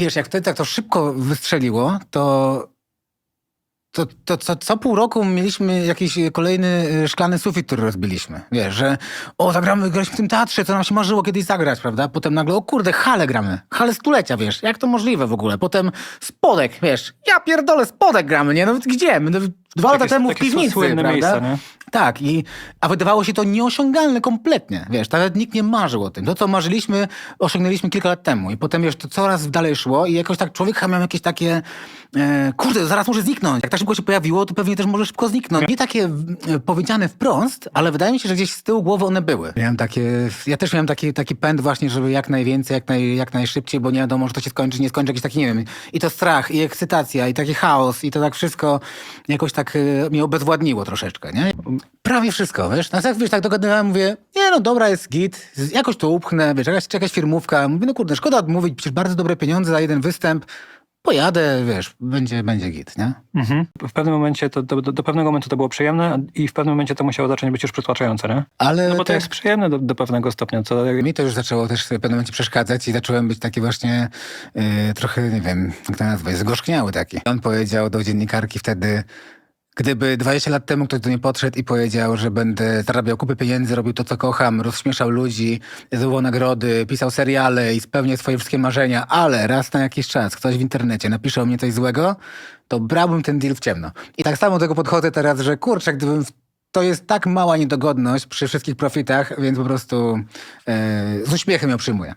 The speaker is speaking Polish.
Wiesz, jak wtedy tak to szybko wystrzeliło, to, to, to co, co pół roku mieliśmy jakiś kolejny y, szklany sufit, który rozbiliśmy. Wiesz, że o, zagramy, graliśmy w tym teatrze, co nam się marzyło kiedyś zagrać, prawda? Potem nagle, o kurde, hale gramy. Hale stulecia, wiesz, jak to możliwe w ogóle? Potem spodek, wiesz, ja pierdolę, spodek gramy, nie? No gdzie? My, no, dwa lata temu w piwnicy, słynne prawda? miejsca, nie? Tak, i, a wydawało się to nieosiągalne kompletnie, wiesz, nawet nikt nie marzył o tym. To, co marzyliśmy, osiągnęliśmy kilka lat temu i potem, wiesz, to coraz dalej szło i jakoś tak człowiek miał jakieś takie, e, kurde, zaraz może zniknąć. Jak tak szybko się pojawiło, to pewnie też może szybko zniknąć. Nie takie e, powiedziane wprost, ale wydaje mi się, że gdzieś z tyłu głowy one były. Miałem takie, ja też miałem taki, taki pęd właśnie, żeby jak najwięcej, jak, naj, jak najszybciej, bo nie wiadomo, że to się skończy, nie skończy, jakiś taki, nie wiem, i to strach, i ekscytacja, i taki chaos, i to tak wszystko jakoś tak e, mnie obezwładniło troszeczkę, nie? Prawie wszystko, wiesz? Na jak wiesz, tak dogadywałem, mówię, nie no, dobra jest git, jakoś to upchnę, wiesz, jakaś, jakaś firmówka. Mówię, no kurde, szkoda odmówić, przecież bardzo dobre pieniądze za jeden występ. Pojadę, wiesz, będzie, będzie git, nie? Mhm. W pewnym momencie, to, do, do, do pewnego momentu to było przyjemne i w pewnym momencie to musiało zacząć być już przytłaczające, nie? Ale No bo to tak, jest przyjemne do, do pewnego stopnia, co mi to już zaczęło też w pewnym momencie przeszkadzać i zacząłem być taki właśnie e, trochę, nie wiem, jak to nazwać, zgorzkniały taki. On powiedział do dziennikarki wtedy, Gdyby 20 lat temu ktoś do mnie podszedł i powiedział, że będę zarabiał kupy pieniędzy, robił to, co kocham, rozśmieszał ludzi, zdobywał nagrody, pisał seriale i spełniał swoje wszystkie marzenia, ale raz na jakiś czas ktoś w internecie napisze o mnie coś złego, to brałbym ten deal w ciemno. I tak samo do tego podchodzę teraz, że kurczę, gdybym... To jest tak mała niedogodność przy wszystkich profitach, więc po prostu e, z uśmiechem ją przyjmuję.